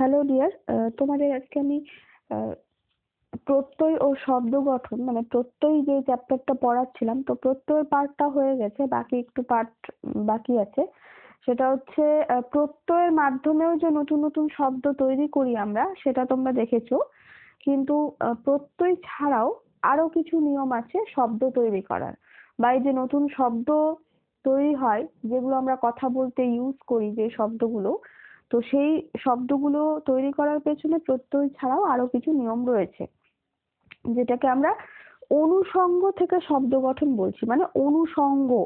Hello dear তোমাদের আজকে আমি প্রত্যয় ও শব্দ গঠন মানে প্রত্যয় যে চ্যাপ্টারটা পড়াচ্ছিলাম, তো প্রত্যয় পার্টটা হয়ে গেছে, বাকি একটু পার্ট বাকি আছে। সেটা হচ্ছে প্রত্যয়ের মাধ্যমেও যে নতুন নতুন শব্দ তৈরি করি আমরা, সেটা তোমরা দেখেছ। কিন্তু প্রত্যয় ছাড়াও আরও কিছু নিয়ম আছে শব্দ তৈরি করার। বা এই যে নতুন শব্দ তৈরি হয়, যেগুলো আমরা কথা বলতে ইউজ করি যে শব্দগুলো তো সেই শব্দগুলো তৈরি করার পেছনে প্রত্যয় ছাড়াও আরও কিছু নিয়ম রয়েছে। যেটাকে আমরা অনুষঙ্গ থেকে শব্দ গঠন বলছি। মানে অনুষঙ্গ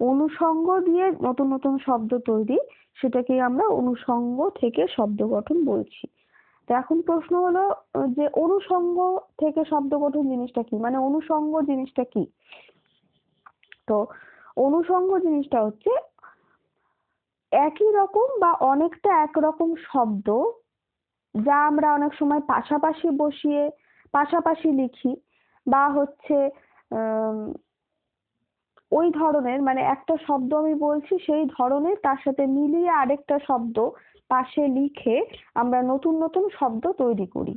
অনুষঙ্গ দিয়ে নতুন নতুন শব্দ তৈরি, সেটাকে আমরা অনুষঙ্গ থেকে শব্দ গঠন বলছি। তো এখন প্রশ্ন হলো, যে অনুষঙ্গ থেকে শব্দ গঠন জিনিসটা কি? মানে অনুষঙ্গ জিনিসটা কি? তো অনুষঙ্গ জিনিসটা হচ্ছে একই রকম বা অনেকটা একরকম শব্দ, যা আমরা অনেক সময় পাশাপাশি বসিয়ে, পাশাপাশি লিখি বা হচ্ছে ওই ধরনের মানে একটা শব্দ আমি বলছি, সেই ধরনের তার সাথে মিলিয়ে আরেকটা শব্দ পাশে লিখে আমরা নতুন নতুন শব্দ তৈরি করি।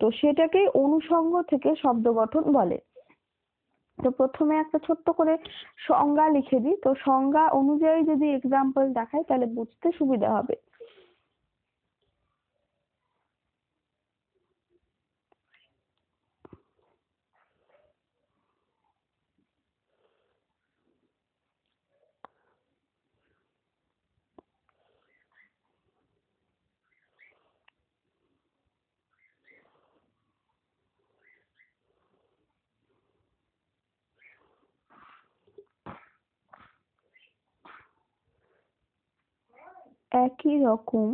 তো সেটাকে অনুষঙ্গ থেকে শব্দ গঠন বলে। তো প্রথমে একটা ছোট্ট করে সংজ্ঞা লিখে দিই। তো সংজ্ঞা অনুযায়ী যদি এক্সাম্পল দেখাই, তাহলে বুঝতে সুবিধা হবে। একই রকম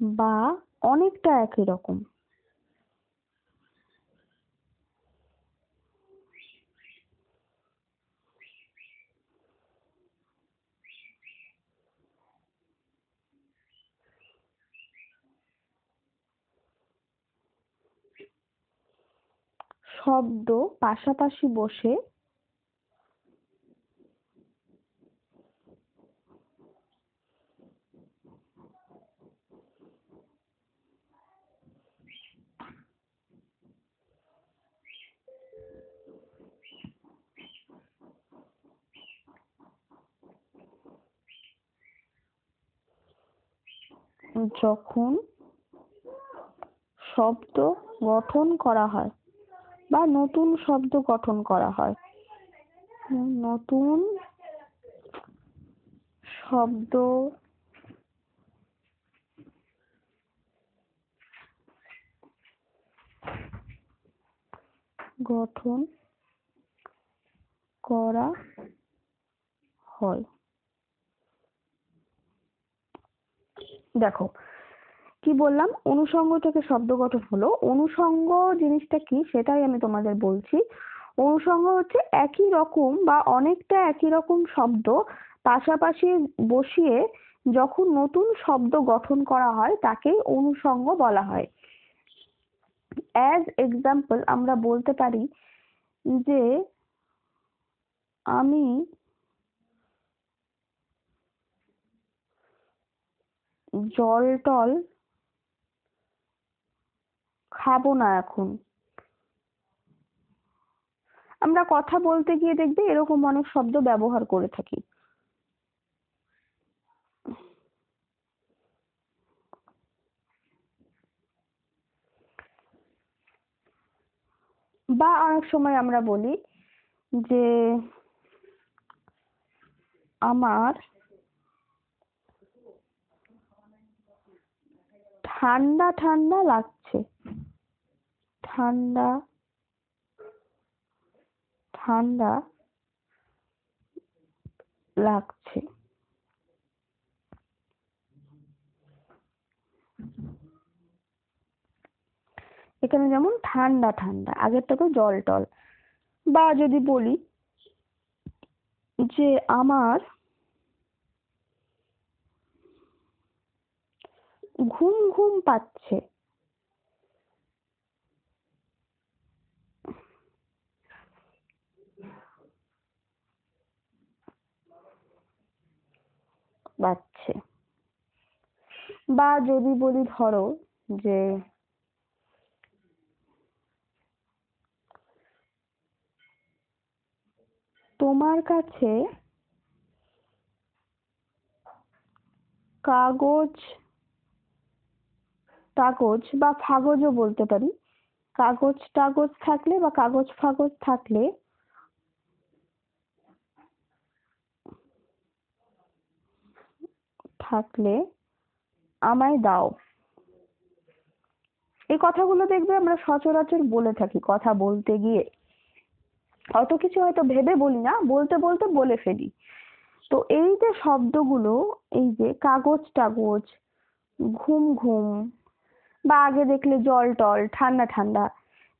বা অনেকটা একই রকম। শব্দ পাশাপাশি বসে যখন শব্দ গঠন করা হয়। বা নতুন শব্দ গঠন করা হয়। নতুন শব্দ গঠন করা হয়। দেখো কি বললাম? অনুষঙ্গ থেকে শব্দ গঠন হলো। অনুষঙ্গ জিনিসটা কি? সেটাই আমি তোমাদের বলছি। অনুষঙ্গ হচ্ছে একই রকম বা অনেকটা একই রকম শব্দ, পাশাপাশি বসিয়ে যখন নতুন শব্দ গঠন করা হয়, তাকেই অনুষঙ্গ বলা হয়। অ্যাজ এক্সাম্পল আমরা বলতে পারি যে আমি জল টল খাব না এখন। আমরা কথা বলতে গিয়ে দেখবে এরকম অনেক শব্দ ব্যবহার করে থাকি। বা অনেক সময় আমরা বলি যে আমার ঠান্ডা ঠান্ডা লাগছে। ঠান্ডা ঠান্ডা লাগছে। এখানে যেমন ঠান্ডা ঠান্ডা আগেরটা তো জল টল। বা যদি বলি যে আমার ঘুম ঘুম পাচ্ছে। বা যদি বলি ধরো যে তোমার কাছে কাগজ কাগজ বা ফাগজও বলতে পারি। কাগজ টাগজ থাকলে বা কাগজ ফাগজ থাকলে থাকলে আমায় দাও। এই কথাগুলো দেখবে আমরা সচরাচর বলে থাকি কথা বলতে গিয়ে। অত কিছু হয়তো ভেবে বলি না, বলতে বলতে বলে ফেলি। তো এই যে শব্দগুলো, এই যে কাগজ টাগজ, ঘুম ঘুম, বা আগে দেখলে জল টল, ঠান্ডা ঠান্ডা,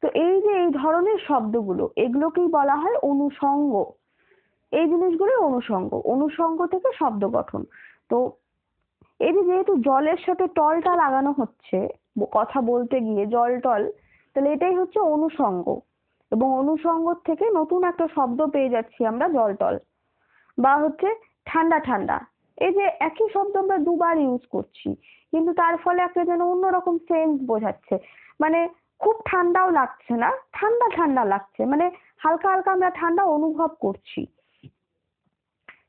তো এই যে এই ধরনের শব্দগুলো, এগুলোকেই বলা হয় অনুষঙ্গ এই জিনিসগুলোই অনুষঙ্গ অনুষঙ্গ থেকে শব্দ গঠন। তো এই যে যেহেতু জলের সাথে টলটা লাগানো হচ্ছে কথা বলতে গিয়ে জল টল, তাহলে এটাই হচ্ছে অনুষঙ্গ এবং অনুষঙ্গ থেকে নতুন একটা শব্দ পেয়ে যাচ্ছি আমরা জল টল। বা হচ্ছে ঠান্ডা ঠান্ডা। এই যে একই শব্দ আমরা দুবার ইউজ করছি, কিন্তু তার ফলে একটা যেন অন্যরকম সেন্স বোঝাচ্ছে। মানে খুব ঠান্ডাও লাগছে না, ঠান্ডা ঠান্ডা লাগছে। মানে হালকা হালকা আমরা ঠান্ডা অনুভব করছি।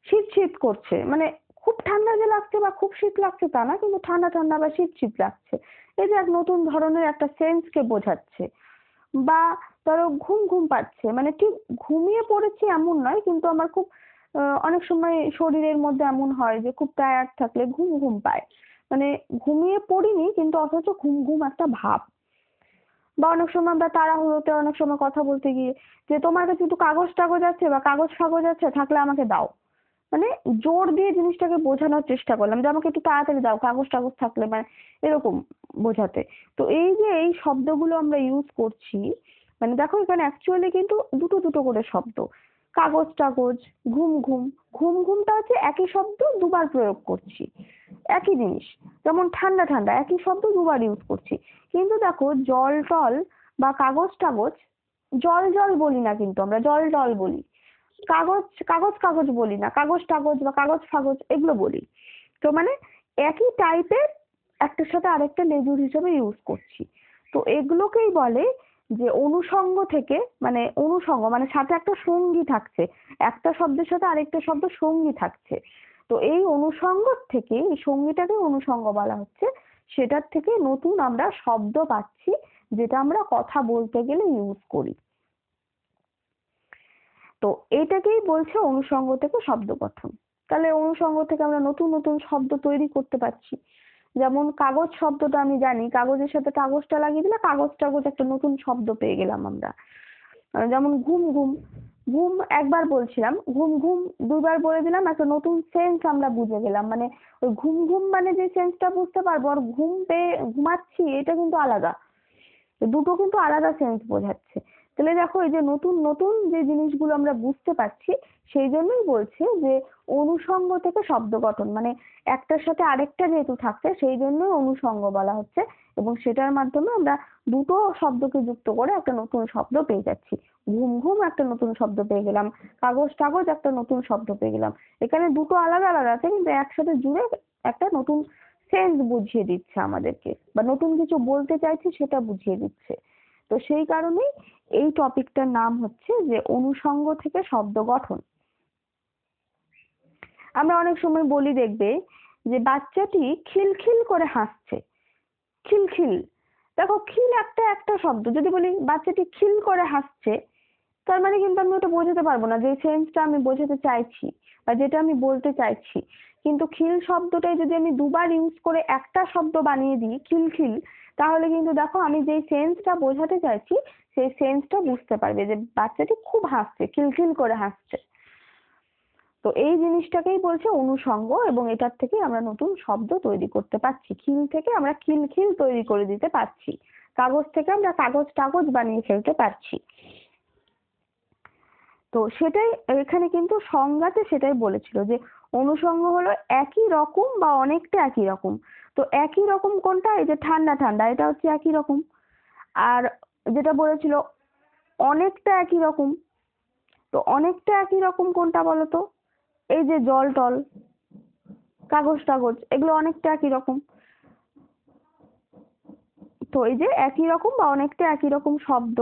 শীত শীত করছে। মানে খুব ঠান্ডা যে লাগছে বা খুব শীত লাগছে তা না, কিন্তু ঠান্ডা ঠান্ডা বা শীত শীত লাগছে। এই যে এক নতুন ধরনের একটা সেন্সকে বোঝাচ্ছে। বা ধরো ঘুম ঘুম পাচ্ছে মানে ঠিক ঘুমিয়ে পড়েছি এমন নয়, কিন্তু আমার খুব অনেক সময় শরীরের মধ্যে এমন হয় যে খুব টায়ার্ড থাকলে ঘুম ঘুম পায়। মানে ঘুমিয়ে পড়িনি, কিন্তু অথচ ঘুম ঘুম একটা ভাব। বা অনেক সময় আমরা তাড়াহুড়োতে অনেক সময় কথা বলতে গিয়ে যে তোমার কাছে একটু কাগজ টাগজ আছে বা কাগজ ফাগজ আছে, থাকলে আমাকে দাও। মানে জোর দিয়ে জিনিসটাকে বোঝানোর চেষ্টা করলাম যে আমাকে একটু তাড়াতাড়ি দাও, কাগজ টাগজ থাকলে মানে এরকম বোঝাতে। তো এই যে এই শব্দগুলো আমরা ইউজ করছি মানে দেখো এখানে অ্যাকচুয়ালি কিন্তু দুটো দুটো করে শব্দ। কাগজ টাগজ, ঘুম ঘুম ঘুম ঘুমটা হচ্ছে একই শব্দ দুবার প্রয়োগ করছি। একই জিনিস, যেমন ঠান্ডা ঠান্ডা, একই শব্দ দুবার ইউজ করছি। কিন্তু দেখো জল টল বা কাগজ টাগজ, জল জল বলি না কিন্তু আমরা, জল টল বলি। কাগজ কাগজ কাগজ বলি না, কাগজ, টাগজ বা কাগজ, ফাগজ এগুলো বলি। তো মানে একই টাইপের একটার সাথে আরেকটা লেজুর হিসেবে ইউজ করছি। তো এগুলোকেই বলে যে অনুষঙ্গ থেকে মানে অনুষঙ্গ মানে সাথে একটা সঙ্গী থাকছে, একটা শব্দের সাথে আরেকটা শব্দ সঙ্গী থাকছে। তো এই অনুষঙ্গ থেকে, এই সঙ্গীটাকে অনুষঙ্গ বলা হচ্ছে, সেটার থেকে নতুন আমরা শব্দ পাচ্ছি, যেটা আমরা কথা বলতে গেলে ইউজ করি। তো এটাকেই বলছে অনুষঙ্গ থেকে শব্দ গঠন তাহলে অনুষঙ্গ থেকে আমরা নতুন নতুন শব্দ তৈরি করতে পারছি। যেমন কাগজ শব্দটা আমি জানি, কাগজের সাথে কাগজটা লাগিয়ে দিলে কাগজ টাগজ একটা নতুন শব্দ পেয়ে গেলাম আমরা। যেমন ঘুম ঘুম। ঘুম একবার বলছিলাম, ঘুম ঘুম দুবার বলে দিলাম, একটা নতুন সেন্স আমরা বুঝে গেলাম। মানে ওই ঘুম ঘুম মানে যে সেন্সটা বুঝতে পারব আর ঘুম পেয়ে ঘুমাচ্ছি, এটা কিন্তু আলাদা। দুটো কিন্তু আলাদা সেন্স বোঝাচ্ছে। তাহলে দেখো এই যে নতুন নতুন যে জিনিসগুলো আমরা বুঝতে পারছি, সেই জন্যই বলছে যে অনুষঙ্গ থেকে শব্দ গঠন মানে একটার সাথে আরেকটা যেহেতু থাকছে, সেই জন্যই অনুষঙ্গ বলা হচ্ছে এবং সেটার মাধ্যমে আমরা দুটো শব্দকে যুক্ত করে একটা নতুন শব্দ পেয়ে যাচ্ছি। ঘুম ঘুম একটা নতুন শব্দ পেয়ে গেলাম, কাগজ, টাগজ একটা নতুন শব্দ পেয়ে গেলাম। এখানে দুটো আলাদা আলাদা আছে, কিন্তু একসাথে জুড়ে একটা নতুন সেন্স বুঝিয়ে দিচ্ছে আমাদেরকে, বা নতুন কিছু বলতে চাইছি সেটা বুঝিয়ে দিচ্ছে। তো সেই কারণেই এই টপিকটার নাম হচ্ছে যে অনুষঙ্গ থেকে শব্দ গঠন। আমরা অনেক সময় বলি দেখবে যে বাচ্চাটি খিলখিল করে হাসছে। খিলখিল। দেখো খিল একটা একটা শব্দ। যদি বলি বাচ্চাটি খিল করে হাসছে, তার মানে কিন্তু আমি ওটা বোঝাতে পারব না। যে সেন্সটা আমি বোঝাতে চাইছি বা যেটা আমি বলতে চাইছি। কিন্তু খিল শব্দটাই যদি আমি দুবার ইউজ করে একটা শব্দ বানিয়ে দিই, খিলখিল তাহলে কিন্তু দেখো আমি যেই সেন্সটা বোঝাতে চাইছি, সেই সেন্সটা বুঝতে পারবে যে বাচ্চাটি খুব হাসছে, খিলখিল করে হাসছে। তো এই জিনিসটাকেই বলছে অনুষঙ্গ এবং এটার থেকে আমরা নতুন শব্দ তৈরি করতে পারছি। খিল থেকে আমরা খিলখিল তৈরি করে দিতে পারছি। কাগজ থেকে আমরা কাগজ টাগজ বানিয়ে ফেলতে পারছি। তো সেটাই, এখানে কিন্তু সংজ্ঞাতে সেটাই বলেছিল যে অনুষঙ্গ হলো একই রকম বা অনেকটা একই রকম। তো একই রকম কোনটা? এই যে ঠান্ডা ঠান্ডা, এটা হচ্ছে একই রকম। আর যেটা বলেছিল, অনেকটা একই রকম। তো অনেকটা একই রকম কোনটা বলো তো? এই যে জল টল, কাগজ, টাগজ, এগুলো অনেকটা একই রকম। তো এই যে একই রকম বা অনেকটা একই রকম শব্দ,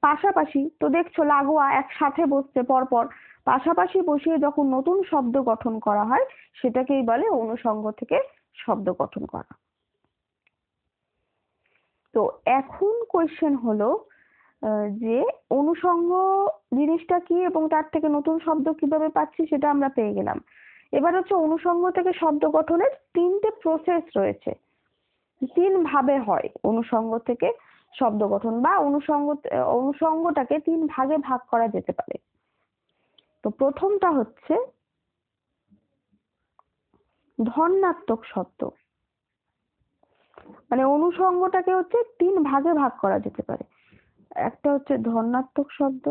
পাশাপাশি তো দেখছ লাগোয়া একসাথে বসছে পরপর। পাশাপাশি বসিয়ে যখন নতুন শব্দ গঠন করা হয়, সেটাকেই বলে অনুষঙ্গ থেকে শব্দ গঠন করা। তো এখন কোয়েশ্চেন হলো যে অনুষঙ্গ জিনিসটা কি এবং তার থেকে নতুন শব্দ কীভাবে পাচ্ছি সেটা আমরা পেয়ে গেলাম। এবার হচ্ছে অনুষঙ্গ থেকে শব্দ গঠনের তিনটে প্রসেস রয়েছে। তিন ভাবে হয় অনুষঙ্গ থেকে শব্দ গঠন বা অনুষঙ্গ অনুষঙ্গটাকে তিন ভাগে ভাগ করা যেতে পারে। তো প্রথমটা হচ্ছে ধর্নাত্মক শব্দ। মানে অনুষঙ্গটাকে হচ্ছে তিন ভাগে ভাগ করা যেতে পারে। একটা হচ্ছে ধর্নাত্মক শব্দ।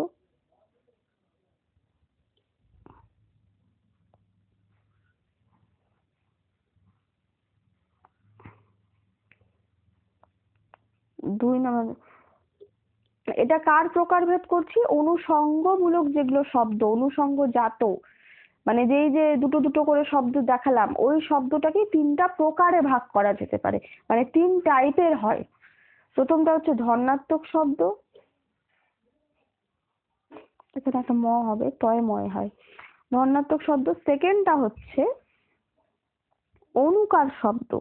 দুই নম্বর, এটা কার প্রকারভেদ করছি? অনুষঙ্গমূলক যেগুলো শব্দ অনুষঙ্গ জাত মানে যেই যে দুটো দুটো করে শব্দ দেখালাম, ওই শব্দটাকে তিনটা প্রকারে ভাগ করা যেতে পারে। মানে তিন টাইপের হয়। প্রথমটা হচ্ছে ধর্নাত্মক শব্দ। এখানে একটা ম হবে, তয় ময় হয়। ধর্নাত্মক শব্দ। সেকেন্ডটা হচ্ছে অনুকার শব্দ।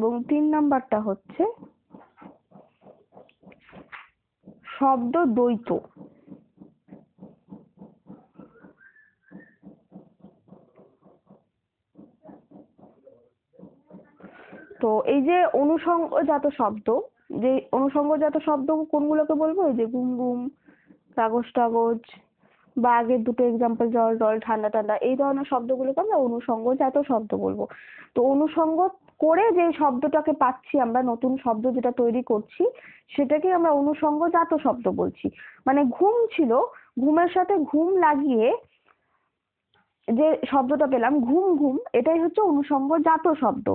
এবং তিন নাম্বারটা হচ্ছে শব্দ দ্বৈত। তো এই যে অনুসঙ্গজাত শব্দ, যে অনুসঙ্গজাত শব্দ কোনগুলোকে বলব? এই যে গুম গুম, কাগজ টাগজ, বা আগের দুটো এক্সাম্পল জল জল ঠান্ডা ঠান্ডা এই ধরনের শব্দগুলোকে আমরা অনুষঙ্গজাত শব্দ বলব। তো অনুষঙ্গ করে যে শব্দটাকে পাচ্ছি, আমরা নতুন শব্দ যেটা তৈরি করছি, সেটাকে আমরা অনুষঙ্গজাত শব্দ বলছি। মানে ঘুম ছিল, ঘুমের সাথে ঘুম লাগিয়ে যে শব্দটা পেলাম, ঘুম ঘুম, এটাই হচ্ছে অনুষঙ্গজাত শব্দ।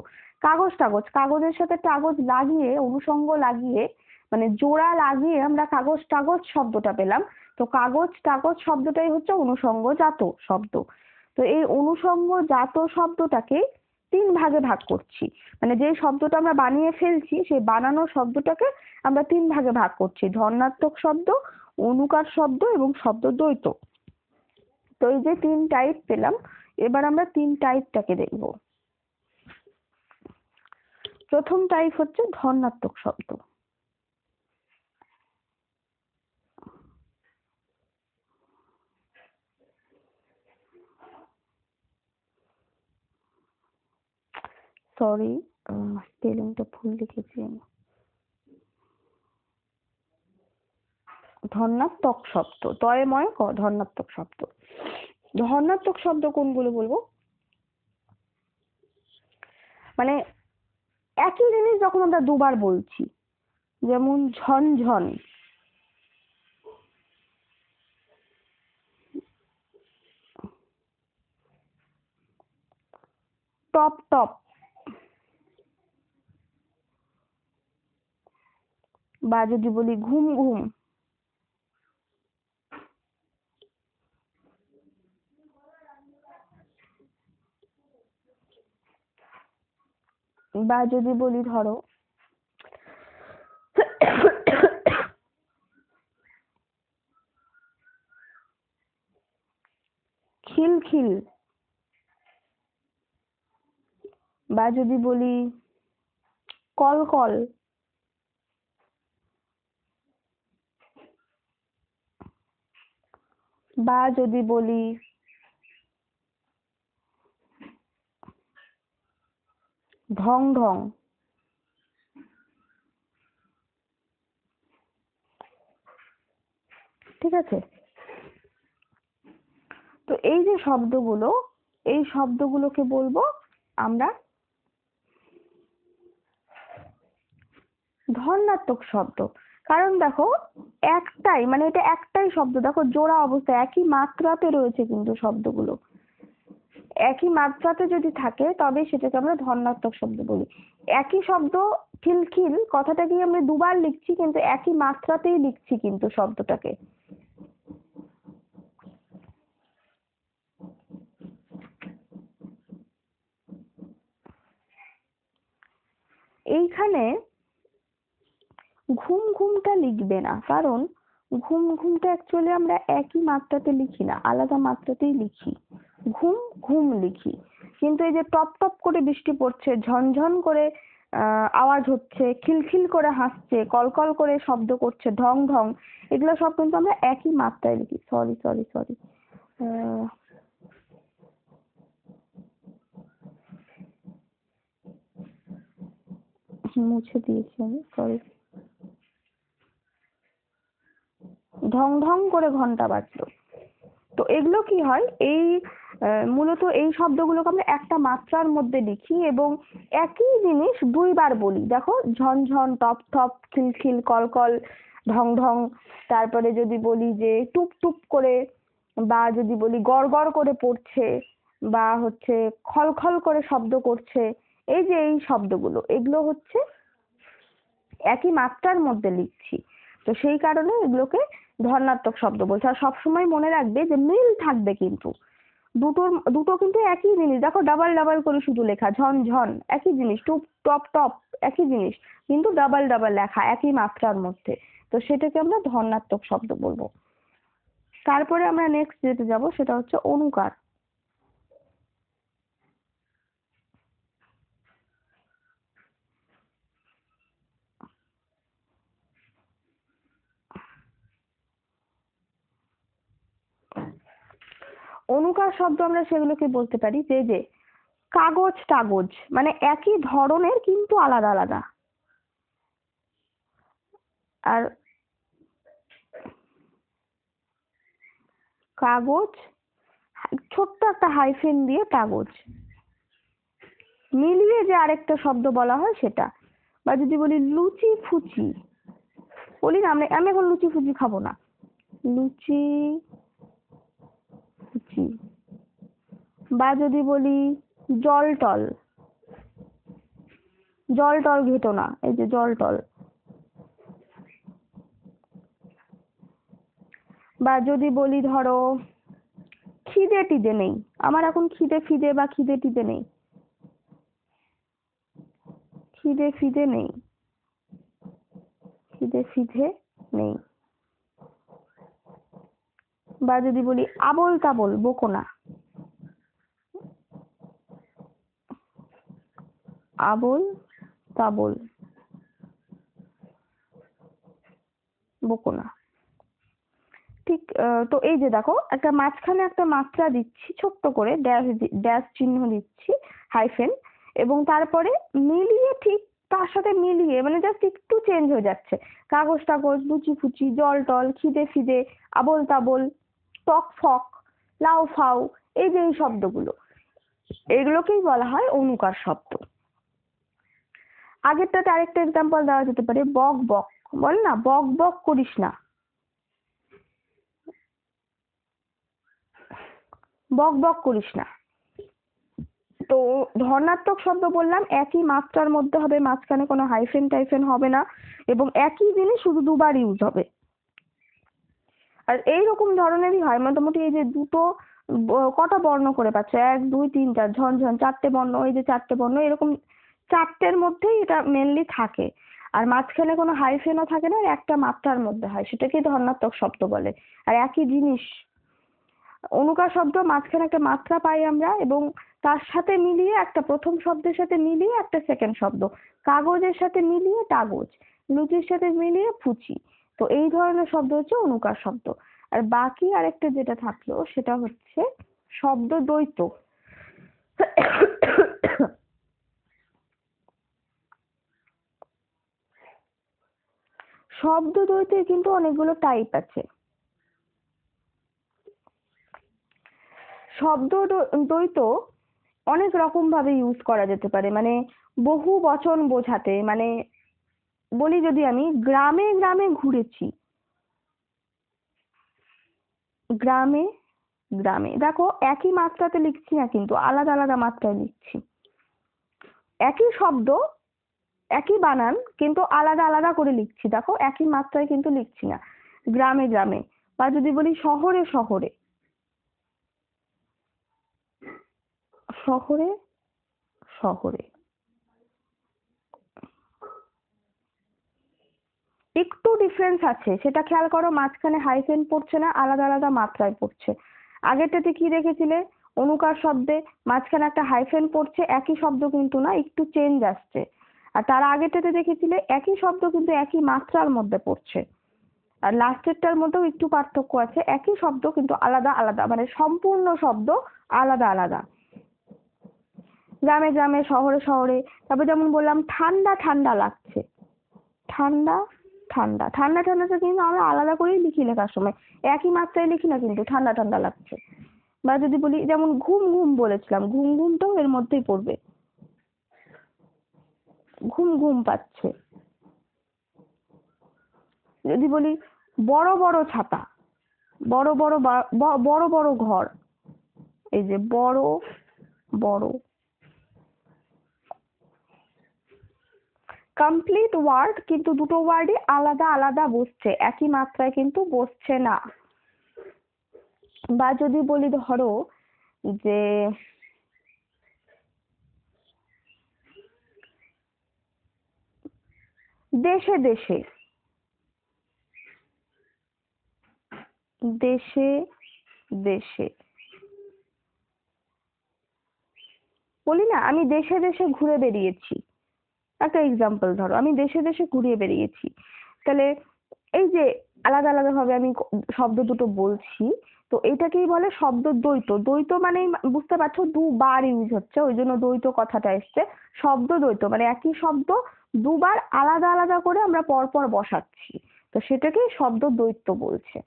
কাগজ টাগজ, কাগজের সাথে কাগজ লাগিয়ে অনুষঙ্গ লাগিয়ে মানে জোড়া লাগিয়ে আমরা কাগজ টাগজ শব্দটা পেলাম। তো কাগজ টাগজ শব্দটাই হচ্ছে অনুষঙ্গজাত শব্দ। তো এই অনুষঙ্গজাত শব্দটাকে তিন ভাগে ভাগ করছি। মানে যে শব্দটা আমরা বানিয়ে ফেলছি, সেই বানানো শব্দটাকে আমরা তিন ভাগে ভাগ করছি। ধর্ণাত্মক শব্দ, অনুকার শব্দ এবং শব্দ দ্বৈত তো এই যে তিন টাইপ পেলাম, এবার আমরা তিন টাইপটাকে দেখব। প্রথম টাইপ হচ্ছে ধর্ণাত্মক শব্দ। সরি স্পেলিংটা ভুল লিখেছি আমি। ধর্নাত্মক শব্দ, তয়ময় ক ধর্নাত্মক শব্দ। ধর্নাত্মক শব্দ কোনগুলো বলব? মানে একই জিনিস যখন আমরা দুবার বলছি, যেমন ঝনঝন। টপ টপ। বা যদি বলি ঘুম ঘুম। বা যদি বলি ধরো। খিলখিল বা যদি বলি কলকল বা যদি বলি ঢং ঢং। ঠিক আছে? তো এই যে শব্দগুলো, এই শব্দগুলোকে বলব আমরা ধর্নাত্মক শব্দ। কারণ দেখো, একটাই মানে এটা একটাই শব্দ। দেখো, জোড়া অবস্থায় একই মাত্রাতে রয়েছে কিন্তু শব্দগুলো। একই মাত্রাতে যদি থাকে, তবে সেটাকে আমরা ধনাত্মক শব্দ বলি। একই শব্দ খিলখিল কথাটা আমরা দুবার লিখছি, কিন্তু একই মাত্রাতেই লিখছি কিন্তু শব্দটাকে। এইখানে ঘুম ঘুমটা লিখবে না। কারণ ঘুম ঘুমটা অ্যাকচুয়ালি আমরা একই মাত্রাতে লিখি না, আলাদা মাত্রাতেই লিখি। ঘুম ঘুম লিখি। কিন্তু এই যে টপ টপ করে বৃষ্টি পড়ছে, ঝনঝন করে, আহ, আওয়াজ হচ্ছে, খিলখিল করে হাসছে, কলকল করে শব্দ করছে, ঢং ঢং, এগুলো সব কিন্তু আমরা একই মাত্রায় লিখি। সরি সরি সরি মুছে দিয়েছি আমি। সরি ঢং ঢং করে ঘণ্টা বাজলো। তো এগুলো কি হয়? এই মূলত এই শব্দগুলোকে আমরা একটা মাত্রার মধ্যে লিখি এবং একই জিনিস দুইবার বলি। দেখো ঝনঝন টপ টপ খিলখিল কলকল ঢং ঢং। তারপরে যদি বলি যে টুপ টুপ করে বা যদি বলি গড় গড় করে পড়ছে বা হচ্ছে খল খল করে শব্দ করছে, এই যে এই শব্দগুলো, এগুলো হচ্ছে একই মাত্রার মধ্যে লিখছি। তো সেই কারণে এগুলোকে ধর্নাত্মক শব্দ বলছে। আর সবসময় মনে রাখবে যে মিল থাকবে কিন্তু। দুটোর, দুটো কিন্তু একই জিনিস। দেখো ডাবল ডাবল করে শুধু লেখা, ঝন ঝন, একই জিনিস, টুপ, টপ টপ, একই জিনিস। কিন্তু ডাবল ডাবল লেখা, একই মাত্রার মধ্যে। তো সেটাকে আমরা ধর্ণাত্মক শব্দ বলব। তারপরে আমরা নেক্সট যেতে যাব, সেটা হচ্ছে অনুকার। অনুকার শব্দ আমরা সেগুলোকে বলতে পারি, যে যে, কাগজ টাগজ মানে একই ধরনের কিন্তু আলাদা আলাদা। আর কাগজ, ছোট্ট একটা হাইফেন দিয়ে কাগজ মিলিয়ে যে আরেকটা শব্দ বলা হয় সেটা। বা যদি বলি লুচি ফুচি, বলি না, আমরা আমি এখন লুচি ফুচি খাব না। লুচি ফুচি বা যদি বলি জল টল। জল টল ঘেটো না, এই যে জল টল। বা যদি বলি ধরো খিদে টিদে নেই, আমার এখন খিদে ফিদে বা খিদে টিদে নেই। খিদে ফিদে নেই। খিদে ফিদে নেই। বা যদি বলি আবল তাবল, বকো না। আবল তাবল, বকো না। ঠিক তো এই যে দেখো, একটা মাঝখানে একটা মাত্রা দিচ্ছি, ছোট্ট করে ড্যাশ ড্যাশ চিহ্ন দিচ্ছি হাইফেন এবং তারপরে মিলিয়ে ঠিক তার সাথে মিলিয়ে মানে জাস্ট একটু চেঞ্জ হয়ে যাচ্ছে। কাগজ টাগজ লুচি ফুচি জল টল খিদে ফিদে আবল তাবল টক ফক লাউ ফাউ এই যে এই শব্দগুলো। এগুলোকেই বলা হয় অনুকার শব্দ। আগেরটাতে আরেকটা এক্সাম্পল দেওয়া যেতে পারে, বক বক। বল না, বক বক করিস না। বক বক করিস না। তো ধর্নাত্মক শব্দ বললাম, একই মাত্রার মধ্যে হবে, মাঝখানে কোনো হাইফেন টাইফেন হবে না, এবং একই জিনিস শুধু দুবার ইউজ হবে। আর এইরকম ধরনেরই হয়। মোটামুটি এই যে দুটো কটা বর্ণ করে পাচ্ছ? এক, দুই, তিন, চার ঝনঝন চারটে বর্ণ এই যে চারটে বর্ণ, এরকম চারটের মধ্যেই এটা মেনলি থাকে। আর মাঝখানে কোনো হাইফেনও থাকে না একটা মাত্রার মধ্যে হয়। সেটাকেই ধর্নাত্মক শব্দ বলে। আর একই জিনিস, অনুকার শব্দ, মাঝখানে একটা মাত্রা পাই আমরা এবং তার সাথে মিলিয়ে একটা প্রথম শব্দের সাথে মিলিয়ে একটা সেকেন্ড শব্দ। কাগজের সাথে মিলিয়ে কাগজ, লুচির সাথে মিলিয়ে ফুচি তো এই ধরনের শব্দ হচ্ছে অনুকার শব্দ। আর বাকি আরেকটা যেটা থাকল, সেটা হচ্ছে শব্দ দ্বৈত। শব্দ দ্বৈতের কিন্তু অনেকগুলো টাইপ আছে। শব্দ দ্বৈত অনেক রকম ভাবে ইউজ করা যেতে পারে। মানে বহু বচন বোঝাতে মানে বলি যদি আমি, গ্রামে গ্রামে ঘুরেছি। গ্রামে গ্রামে। দেখো, একই মাত্রাতে লিখছি না, কিন্তু আলাদা আলাদা মাত্রায় লিখছি। একই শব্দ, একই বানান, কিন্তু আলাদা আলাদা করে লিখছি। দেখো, একই মাত্রায় কিন্তু লিখছি না। গ্রামে গ্রামে, বা যদি বলি শহরে শহরে। শহরে শহরে। একটু ডিফারেন্স আছে। সেটা খেয়াল করো, মাঝখানে হাইফেন পড়ছে না, আলাদা আলাদা মাত্রায় পড়ছে। আগেরটাতে কি দেখেছিলে? অনুকার শব্দে মাঝখানে একটা হাইফেন পড়ছে, একই শব্দ কিন্তু না, একটু চেঞ্জ আসছে। আর তার আগেরটাতে দেখেছিলে, একই শব্দ কিন্তু একই মাত্রার মধ্যে পড়ছে। আর লাস্টেরটার মধ্যেও একটু পার্থক্য আছে, একই শব্দ কিন্তু আলাদা আলাদা মানে সম্পূর্ণ শব্দ আলাদা আলাদা। গ্রামে গ্রামে, শহরে শহরে, তারপর যেমন বললাম, ঠান্ডা ঠান্ডা লাগছে। ঠান্ডা ঠান্ডা। ঠান্ডা ঠান্ডাটা কিন্তু আমরা আলাদা করেই লিখি লেখার সময়। একই মাত্রায় লিখি না কিন্তু ঠান্ডা ঠান্ডা লাগছে। বা যদি বলি, যেমন ঘুম ঘুম বলেছিলাম, ঘুম ঘুমটাও এর মধ্যেই পড়বে। ঘুম ঘুম পাচ্ছে। যদি বলি, বড় বড় ছাতা, বড় বড় বড় বড় ঘর, এই যে বড় বড় কমপ্লিট ওয়ার্ড কিন্তু দুটো ওয়ার্ডই আলাদা আলাদা বসছে, একই মাত্রায় কিন্তু বসছে না। বা যদি বলি ধরো যে দেশে দেশে দেশে দেশে, বলি না, আমি দেশে দেশে ঘুরে বেরিয়েছি একটা এক্সাম্পল ধরো, আমি দেশে দেশে ঘুরিয়ে বেরিয়েছি তাহলে এই যে আলাদা আলাদা ভাবে আমি শব্দ দুটো বলছি, তো এটাকেই বলে শব্দ দ্বৈত। দ্বৈত মানে বুঝতে পারছ, দুবার ইউজ হচ্ছে, ওই জন্য দ্বৈত কথাটা এসছে। শব্দ দ্বৈত মানে একই শব্দ দুবার আলাদা আলাদা করে আমরা পরপর বসাচ্ছি। তো সেটাকেই শব্দ দ্বৈত বলছে।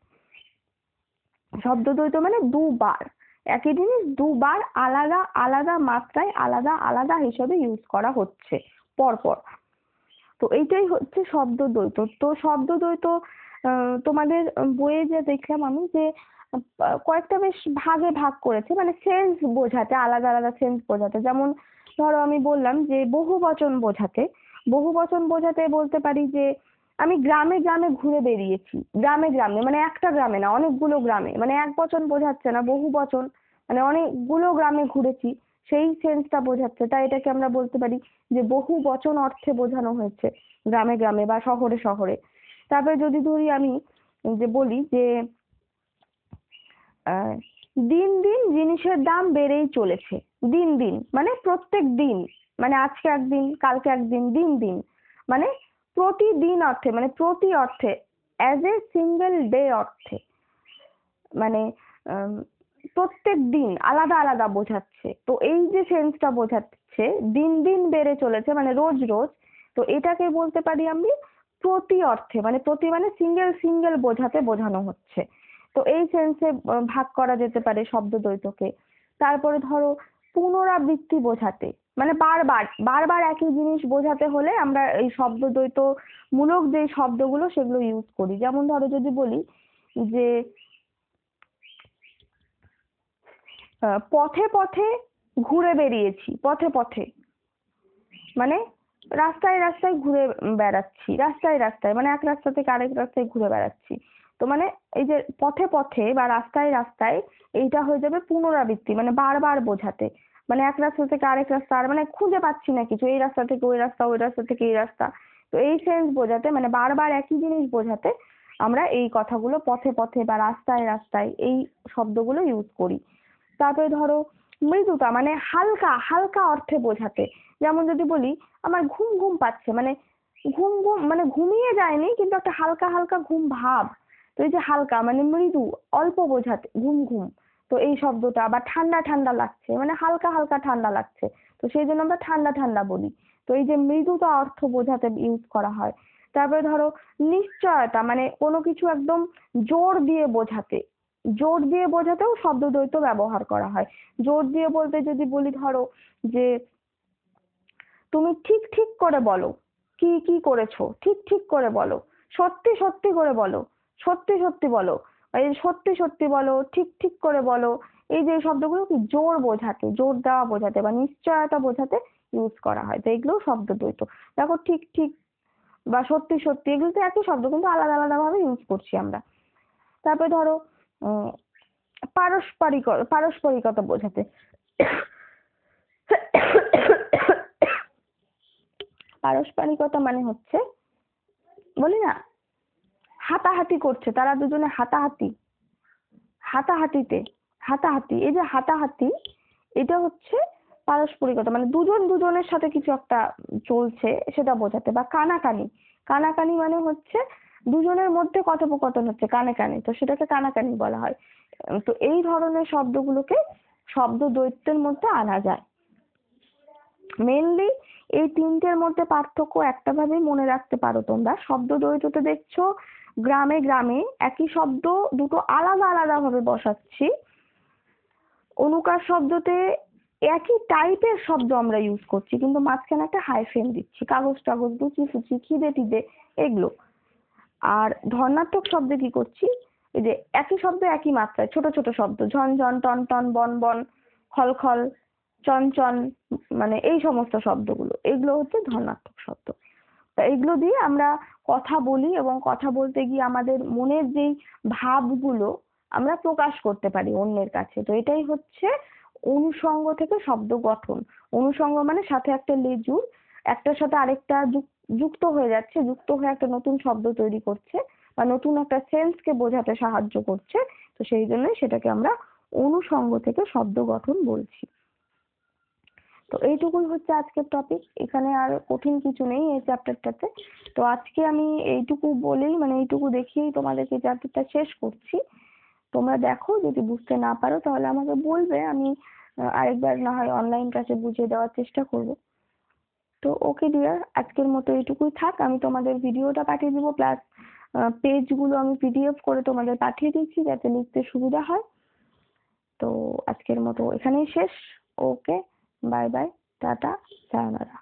শব্দ দ্বৈত মানে দুবার। একই জিনিস দুবার আলাদা আলাদা মাত্রায় আলাদা আলাদা হিসেবে ইউজ করা হচ্ছে। পরপর। তো এইটাই হচ্ছে শব্দ দ্বৈত তো শব্দ দ্বৈত তোমাদের বইয়ে যে দেখলাম আমি যে কয়েকটা বেশ ভাগে ভাগ করেছে মানে সেন্স বোঝাতে, আলাদা আলাদা সেন্স বোঝাতে। যেমন ধরো আমি বললাম যে, বহু বচন বোঝাতে। বহু বচন বোঝাতে বলতে পারি যে, আমি গ্রামে গ্রামে ঘুরে বেরিয়েছি। গ্রামে গ্রামে মানে একটা গ্রামে না, অনেকগুলো গ্রামে। মানে এক বচন বোঝাচ্ছে না, বহু বচন মানে অনেকগুলো গ্রামে ঘুরেছি। সেই সেন্সটা বোঝাচ্ছে। তাই এটাকে আমরা বলতে পারি যে বহু বচন অর্থে বোঝানো হয়েছে গ্রামে গ্রামে বা শহরে শহরে। তারপরে যদি ধরি আমি, যে বলি যে দিন দিন জিনিসের দাম বেড়েই চলেছে। দিন দিন মানে প্রত্যেক দিন মানে আজকে একদিন, কালকে একদিন, দিন দিন। মানে প্রতিদিন অর্থে মানে প্রতি অর্থে অ্যাজ এ সিঙ্গেল ডে অর্থে। মানে প্রত্যেক দিন আলাদা আলাদা বোঝাচ্ছে। তো এই যে সেন্সটা বোঝাচ্ছে, দিন দিন বেড়ে চলেছে মানে রোজ রোজ, তো এটাকে বলতে পারি আমি প্রতি অর্থে মানে প্রতি মানে সিঙ্গেল সিঙ্গেল বোঝাতে বোঝানো হচ্ছে। তো এই সেন্সে ভাগ করা যেতে পারে শব্দ দ্বৈতকে তারপরে ধরো পুনরাবৃত্তি বোঝাতে মানে বারবার বারবার একই জিনিস বোঝাতে হলে আমরা এই শব্দ দ্বৈত মূলক যে শব্দগুলো সেগুলো ইউজ করি। যেমন ধরো যদি বলি যে আহ, পথে পথে ঘুরে বেরিয়েছি, পথে পথে। মানে রাস্তায় রাস্তায় ঘুরে বেড়াচ্ছি, রাস্তায় রাস্তায় মানে এক রাস্তা থেকে আরেক রাস্তায় ঘুরে বেড়াচ্ছি। তো মানে এই যে পথে পথে বা রাস্তায় রাস্তায় এইটা হয়ে যাবে পুনরাবৃত্তি মানে বারবার বোঝাতে। মানে এক রাস্তা থেকে আরেক রাস্তা, আর মানে খুঁজে পাচ্ছি না কিছু, এই রাস্তা থেকে ওই রাস্তা ওই রাস্তা থেকে এই রাস্তা। তো এই সেন্স বোঝাতে মানে বারবার একই জিনিস বোঝাতে আমরা এই কথাগুলো পথে পথে বা রাস্তায় রাস্তায় এই শব্দগুলো ইউজ করি। তারপরে ধরো মৃদুতা মানে হালকা হালকা অর্থে বোঝাতে। যেমন যদি বলি, আমার ঘুম ঘুম পাচ্ছে মানে ঘুম ঘুম মানে ঘুমিয়ে যায়নি, কিন্তু একটা হালকা হালকা ঘুম ভাব। তো এই যে হালকা মানে মৃদু, অল্প বোঝাতে, ঘুম ঘুম। তো এই শব্দটা আবার ঠান্ডা ঠান্ডা লাগছে মানে হালকা হালকা ঠান্ডা লাগছে। তো সেই জন্য আমরা ঠান্ডা ঠান্ডা বলি। তো এই যে মৃদুতা অর্থ বোঝাতে ইউজ করা হয়। তারপরে ধরো নিশ্চয়তা মানে কোনো কিছু একদম জোর দিয়ে বোঝাতে। জোর দিয়ে বোঝাতেও শব্দ দ্বৈত ব্যবহার করা হয়। জোর দিয়ে বলতে যদি বলি ধরো যে, তুমি ঠিক ঠিক করে বলো, কি কি করেছ? ঠিক ঠিক করে বলো, সত্যি সত্যি করে বলো, সত্যি সত্যি বলো, এই সত্যি সত্যি বলো, ঠিক ঠিক করে বলো, এই যে শব্দগুলো কি জোর বোঝাতে, জোর দেওয়া বোঝাতে বা নিশ্চয়তা বোঝাতে ইউজ করা হয়। তো এগুলো শব্দ দ্বৈত দেখো ঠিক ঠিক বা সত্যি সত্যি এগুলো তো একই শব্দ কিন্তু আলাদা আলাদা ভাবে ইউজ করছি আমরা। তারপরে ধরো পারস্পরিক পারস্পরিকতা বোঝাতে। পারস্পরিকতা মানে হচ্ছে, বলি না, হাতাহাতি করছে, তারা দুজনে হাতাহাতি। হাতাহাতিতে, হাতাহাতি, এই যে হাতাহাতি, এটা হচ্ছে পারস্পরিকতা মানে দুজন দুজনের সাথে কিছু একটা চলছে, সেটা বোঝাতে, বা কানাকানি। কানাকানি মানে হচ্ছে দুজনের মধ্যে কথোপকথন হচ্ছে, কানে কানে। তো সেটাকে কানাকানি বলা হয়। তো এই ধরনের শব্দগুলোকে শব্দ দৈত্যের মধ্যে আনা যায়। মেনলি এই তিনটের মধ্যে পার্থক্য একটা ভাবেই মনে রাখতে পারো তোমরা। শব্দ দ্বৈততে দেখছ, গ্রামে গ্রামে একই শব্দ দুটো আলাদা আলাদা ভাবে বসাচ্ছি। অনুকার শব্দতে একই টাইপের শব্দ আমরা ইউজ করছি, কিন্তু মাঝখানে একটা হাইফেন দিচ্ছি কাগজ টাগজ লুচি ফুচি খিদে টিদে এগুলো। আর ধর্নাত্মক শব্দে কি করছি? এই যে একই শব্দ একই মাত্রায়, ছোট ছোট শব্দ, ঝন ঝন, টন টন, বন বন, খল খল, চন চন মানে এই সমস্ত শব্দগুলো, এগুলো হচ্ছে ধর্নাত্মক শব্দ। তা এগুলো দিয়ে আমরা কথা বলি এবং কথা বলতে গিয়ে আমাদের মনের যেই ভাবগুলো আমরা প্রকাশ করতে পারি অন্যের কাছে। তো এটাই হচ্ছে অনুষঙ্গ থেকে শব্দ গঠন। অনুষঙ্গ মানে সাথে একটা লেজুর, একটার সাথে আরেকটা যুক- যুক্ত হয়ে যাচ্ছে, যুক্ত হয়ে একটা নতুন শব্দ তৈরি করছে বা নতুন একটা সেন্সকে বোঝাতে সাহায্য করছে। তো সেই জন্যই সেটাকে আমরা অনুষঙ্গ থেকে শব্দ গঠন বলছি। তো এইটুকুই হচ্ছে আজকের টপিক এখানে আর কঠিন কিছু নেই এই চ্যাপ্টারটাতে তো আজকে আমি এইটুকু বলেই মানে এইটুকু দেখিয়েই তোমাদেরকে চ্যাপ্টারটা শেষ করছি। তোমরা দেখো, যদি বুঝতে না পারো তাহলে আমাকে বলবে। আমি আরেকবার না হয় অনলাইন ক্লাসে বুঝিয়ে দেওয়ার চেষ্টা করব। তো ওকে ডিয়ার আজকের মতো এইটুকুই থাক। আমি তোমাদের ভিডিওটা পাঠিয়ে দিব প্লাস পেজগুলো আমি পিডিএফ করে তোমাদের পাঠিয়ে দিচ্ছি, যাতে লিখতে সুবিধা হয়। তো আজকের মতো এখানেই শেষ। Okay bye bye tata sayonara